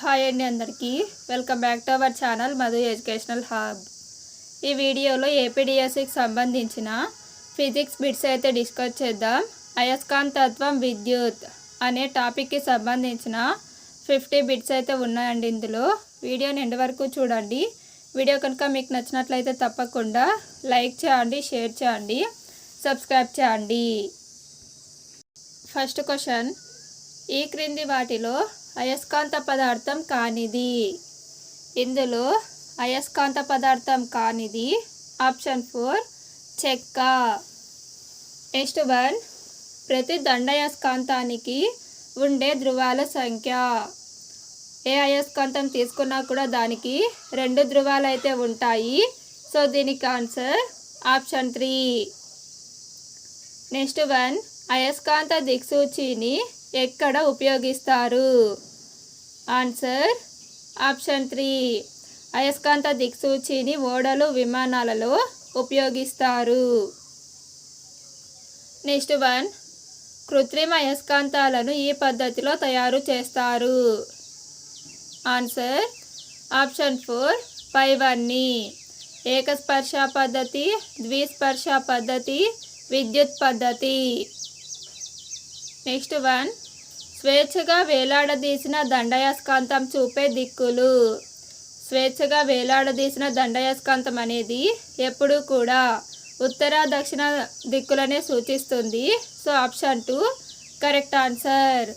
Hi అండి అందరికీ. Welcome back to our channel Madhu educational hub. ఈ వీడియోలో ఏపీడిఎస్సికి సంబంధించిన ఫిజిక్స్ బిట్స్ అయితే డిస్కస్ చేద్దాం. అయస్కాంతత్వం విద్యుత్ అనే టాపిక్కి సంబంధించిన ఫిఫ్టీ బిట్స్ అయితే ఉన్నాయండి ఇందులో. వీడియోని నిండి వరకు చూడండి. వీడియో కనుక మీకు నచ్చినట్లయితే తప్పకుండా లైక్ చేయండి షేర్ చేయండి సబ్స్క్రైబ్ చేయండి. First question. ఈ క్రింది వాటిలో అయస్కాంత పదార్థం కానిది. ఇందులో అయస్కాంత పదార్థం కానిది. ఆప్షన్ ఫోర్ చెక్క. నెక్స్ట్ వన్ ప్రతి దండయస్కాంతానికి ఉండే ధ్రువాల సంఖ్య. ఏ అయస్కాంతం తీసుకున్నా కూడా దానికి రెండు ధ్రువాలు అయితే ఉంటాయి. సో దీనికి answer option three. Next one అయస్కాంత దిక్సూచిని ఎక్కడ ఉపయోగిస్తారు? ఆన్సర్ ఆప్షన్ త్రీ అయస్కాంత దిక్సూచిని ఓడలు విమానాలలో ఉపయోగిస్తారు. నెక్స్ట్ వన్ కృత్రిమ అయస్కాంతాలను ఈ పద్ధతిలో తయారు చేస్తారు. ఆన్సర్ ఆప్షన్ ఫోర్ పైవన్నీ. ఏకస్పర్శ పద్ధతి ద్విస్పర్శ పద్ధతి విద్యుత్ పద్ధతి. నెక్స్ట్ వన్ స్వేచ్ఛగా వేలాడదీసిన దండయస్కాంతం చూపే దిక్కులు. స్వేచ్ఛగా వేలాడదీసిన దండయస్కాంతం అనేది ఎప్పుడూ కూడా ఉత్తర దక్షిణ దిక్కులనే సూచిస్తుంది. So option two correct answer.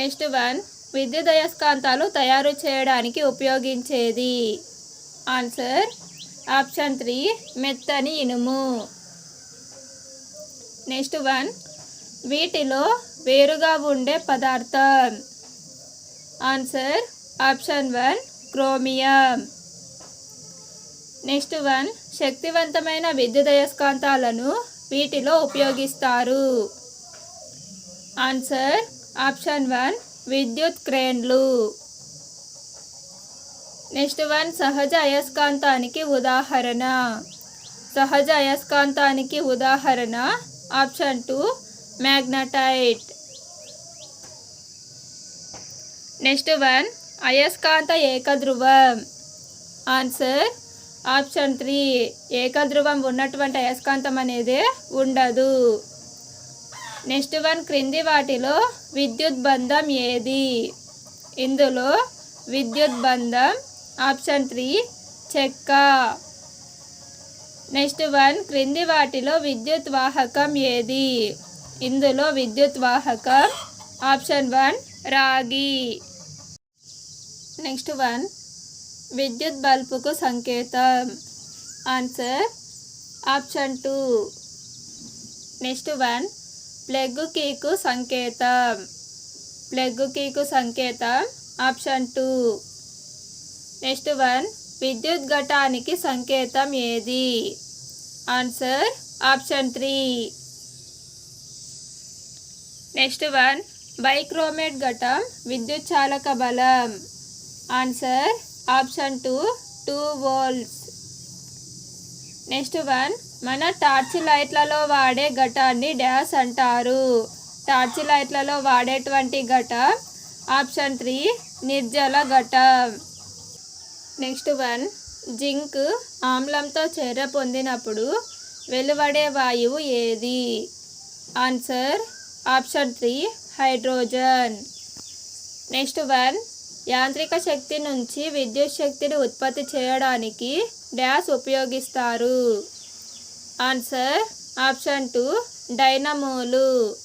Next one విద్యుదయస్కాంతాలు తయారు చేయడానికి ఉపయోగించేది. ఆన్సర్ ఆప్షన్ త్రీ మెత్తని ఇనుము. నెక్స్ట్ వన్ వీటిలో వేరుగా ఉండే పదార్థం. Answer option one chromium next one శక్తివంతమైన విద్యుదయస్కాంతాలను వీటిలో ఉపయోగిస్తారు. ఆన్సర్ ఆప్షన్ వన్ విద్యుత్ క్రేన్లు. నెక్స్ట్ వన్ సహజ అయస్కాంతానికి ఉదాహరణ. సహజ అయస్కాంతానికి ఉదాహరణ option two magnetite next one అయస్కాంత ఏకధ్రువం ఆన్సర్ ఆప్షన్ త్రీ ఏకధ్రువం ఉన్నటువంటి అయస్కాంతం అనేది ఉండదు. నెక్స్ట్ వన్ క్రింది వాటిలో విద్యుత్ బంధం ఏది ఇందులో విద్యుత్ బంధం ఆప్షన్ త్రీ చెక్క నెక్స్ట్ వన్ క్రింది వాటిలో విద్యుత్ వాహకం ఏది ఇందులో విద్యుత్ వాహకం ఆప్షన్ వన్ రాగి. నెక్స్ట్ వన్ విద్యుత్ బల్బుకు సంకేతం. Answer option two. Next one plug కీకు సంకేతం. ప్లగ్ కీకు సంకేతం ఆప్షన్ టూ. నెక్స్ట్ వన్ విద్యుత్ ఘటానికి సంకేతం ఏది? Answer option three. Next one bichromate ఘటం విద్యుత్ చాలక బలం. Answer option two two volts. Next one మన టార్చ్ లైట్లలో వాడే ఘటాన్ని డ్యాష్ అంటారు. టార్చ్ లైట్లలో వాడేటువంటి ఘటం ఆప్షన్ త్రీ నిర్జల ఘటం. నెక్స్ట్ వన్ జింక్ ఆమ్లంతో చర్య పొందినప్పుడు వెలువడే వాయువు ఏది? Answer option three hydrogen. Next one యాంత్రిక శక్తి నుంచి విద్యుత్ శక్తిని ఉత్పత్తి చేయడానికి డ్యాష్ ఉపయోగిస్తారు. ఆన్సర్ ఆప్షన్ టూ డైనమోలు.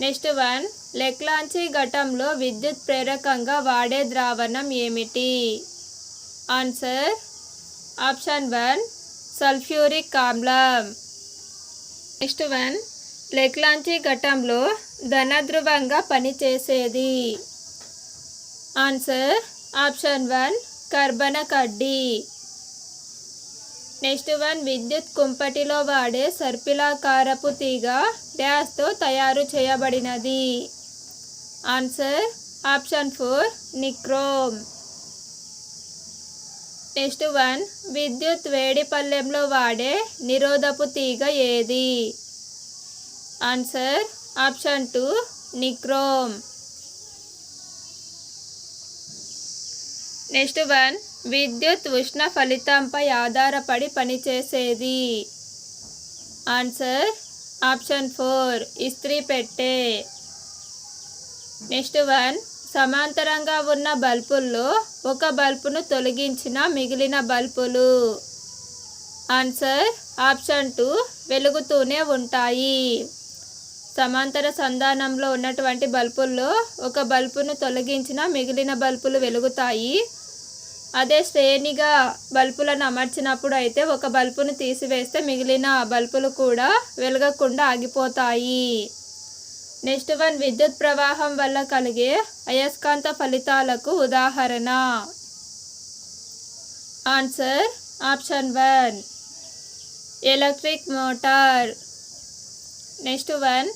నెక్స్ట్ వన్ లెక్లాంచి ఘటంలో విద్యుత్ ప్రేరకంగా వాడే ద్రావణం ఏమిటి? ఆన్సర్ ఆప్షన్ వన్ సల్ఫ్యూరిక్ ఆమ్లం. నెక్స్ట్ వన్ లెక్లాంచి ఘటంలో ధనధ్రువంగా పనిచేసేది. ఆన్సర్ ఆప్షన్ వన్ కర్బన కడ్డీ. నెక్స్ట్ వన్ విద్యుత్ కుంపటిలో వాడే సర్పిలాకారపు తీగ డ్యాస్తో తయారు చేయబడినది. Answer option four nichrome. Next one విద్యుత్ వేడి పల్లెంలో వాడే నిరోధపు తీగ ఏది? Answer option two nichrome next one విద్యుత్ ఉష్ణ ఫలితంపై ఆధారపడి పనిచేసేది. ఆన్సర్ ఆప్షన్ ఫోర్ ఇస్త్రీ పెట్టే. నెక్స్ట్ వన్ సమాంతరంగా ఉన్న బల్బుల్లో ఒక బల్బును తొలగించిన మిగిలిన బల్బులు. ఆన్సర్ ఆప్షన్ టూ వెలుగుతూనే ఉంటాయి. సమాంతర సంధానంలో ఉన్నటువంటి బల్బుల్లో ఒక బల్బును తొలగించిన మిగిలిన బల్బులు వెలుగుతాయి. అదే శ్రేణిగా బల్బులను అమర్చినప్పుడు అయితే ఒక బల్బును తీసివేస్తే మిగిలిన బల్బులు కూడా వెలగకుండా ఆగిపోతాయి. నెక్స్ట్ వన్ విద్యుత్ ప్రవాహం వల్ల కలిగే అయస్కాంత ఫలితాలకు ఉదాహరణ. Answer option one electric motor. Next one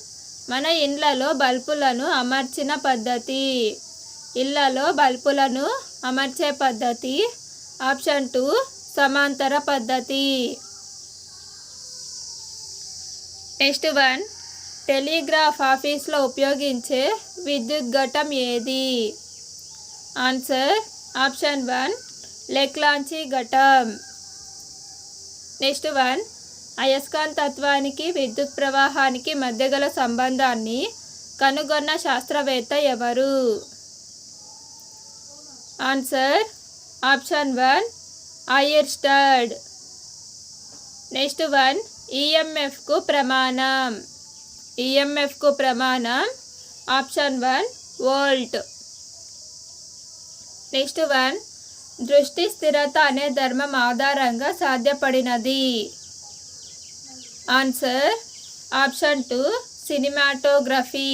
మన ఇండ్లలో బల్బులను అమర్చిన పద్ధతి. ఇళ్ళలో బల్బులను అమర్చే పద్ధతి. ఆప్షన్ టూ సమాంతర పద్ధతి. నెక్స్ట్ వన్ టెలిగ్రాఫ్ ఆఫీస్లో ఉపయోగించే విద్యుత్ ఘటం ఏది? ఆన్సర్ ఆప్షన్ వన్ లెక్లాంచి ఘటం. నెక్స్ట్ వన్ అయస్కాంతత్వానికి విద్యుత్ ప్రవాహానికి మధ్య గల సంబంధాన్ని కనుగొన్న శాస్త్రవేత్త ఎవరు? Answer option one Oersted. Next one ఈఎంఎఫ్కు ప్రమాణం. ఈఎంఎఫ్కు ప్రమాణం option one volt. Next one దృష్టి స్థిరత అనే ధర్మం ఆధారంగా సాధ్యపడినది. Answer option two cinematography.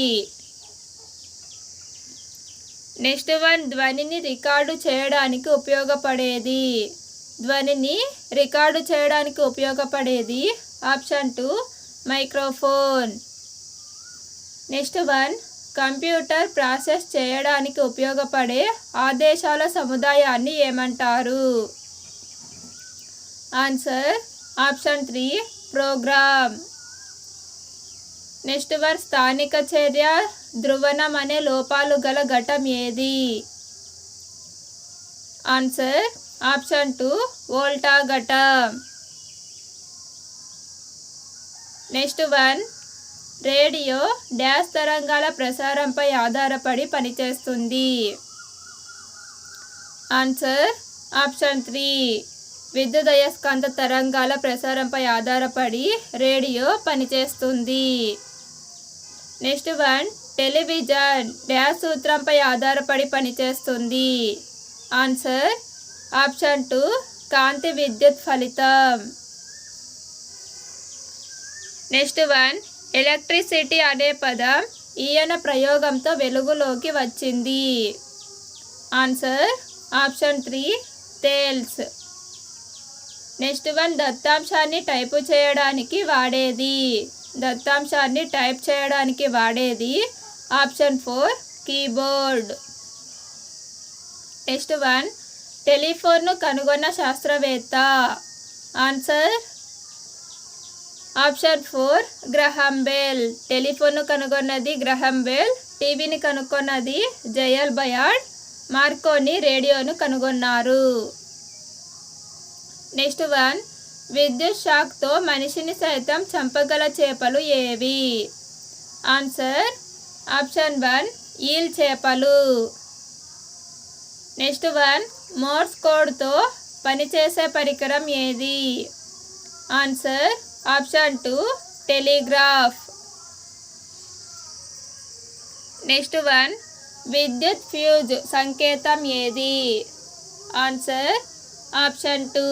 Next one ధ్వనిని రికార్డు చేయడానికి ఉపయోగపడేది. ధ్వనిని రికార్డు చేయడానికి ఉపయోగపడేది option two microphone. Next one computer process చేయడానికి ఉపయోగపడే ఆదేశాల సముదాయాన్ని ఏమంటారు? Answer option three program. Next one స్థానిక చర్య ధ్రువణం అనే లోపాలు గల ఘటం ఏది? ఆన్సర్ ఆప్షన్ టూ వోల్టా ఘటం. నెక్స్ట్ వన్ రేడియో డ్యాష్ తరంగాల ప్రసారంపై ఆధారపడి పనిచేస్తుంది. Answer option three. విద్యుదయస్కాంత తరంగాల ప్రసారంపై ఆధారపడి రేడియో పనిచేస్తుంది. నెక్స్ట్ వన్ టెలివిజన్ డ్యాష్ సూత్రంపై ఆధారపడి పనిచేస్తుంది. ఆన్సర్ ఆప్షన్ టూ కాంతి విద్యుత్ ఫలితం. నెక్స్ట్ వన్ ఎలక్ట్రిసిటీ అనే పదం ఈయన ప్రయోగంతో వెలుగులోకి వచ్చింది. Answer option three Thales next one దత్తాంశాన్ని type చేయడానికి వాడేది. దత్తాంశాన్ని టైప్ చేయడానికి వాడేది. Option four keyboard. Next one టెలిఫోన్ను కనుగొన్న శాస్త్రవేత్త. Answer option four Graham Bell. టెలిఫోన్ను కనుగొన్నది గ్రహం బెల్. టీవీని కనుగొన్నది జయల్ బయాడ్. మార్కోని రేడియోను కనుగొన్నారు. Next one. విద్యుత్ షాక్తో మనిషిని సైతం చంపగల చేపలు ఏవి? ఆన్సర్ ఆప్షన్ వన్ ఈల్ చేపలు. నెక్స్ట్ వన్ మోర్స్ కోడ్తో పనిచేసే పరికరం ఏది? Answer option two telegraph. Next one విద్యుత్ ఫ్యూజ్ సంకేతం ఏది? Answer option two.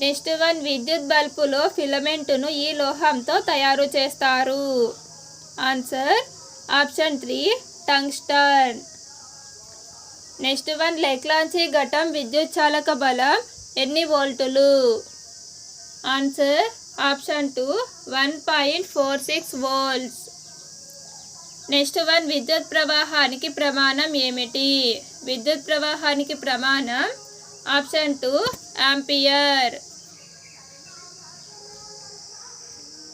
Next one విద్యుత్ బల్బులో ఫిలమెంటును ఈ లోహంతో తయారు చేస్తారు. Answer option three tungsten. Next one Leclanche ఘటం విద్యుత్ చాలక బలం ఎన్ని వోల్టులు? Answer option two one point four six volts. Next one విద్యుత్ ప్రవాహానికి ప్రమాణం ఏమిటి? విద్యుత్ ప్రవాహానికి ప్రమాణం option two ampere.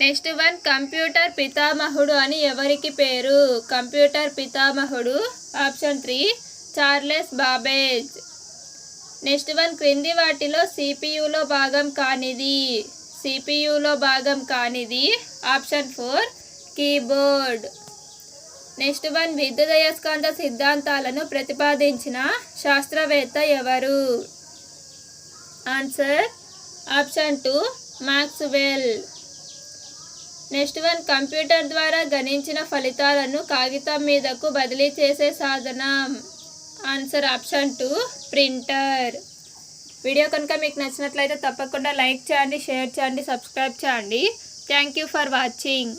Next one computer పితామహుడు అని ఎవరికి పేరు? కంప్యూటర్ పితామహుడు option three Charles Babbage. Next one క్రింది వాటిలో సిపియులో భాగం కానిది? సిపియులో భాగం కానిది option four keyboard. Next one విద్యుదయస్కాంత సిద్ధాంతాలను ప్రతిపాదించిన శాస్త్రవేత్త ఎవరు? Answer option two Maxwell next one computer ద్వారా గణించిన ఫలితాలను కాగితం మీదకు బదిలీ చేసే సాధనం. Answer option two printer. Video కనుక మీకు నచ్చినట్లయితే తప్పకుండా లైక్ చేయండి షేర్ చేయండి సబ్స్క్రైబ్ చేయండి. Thank you for watching.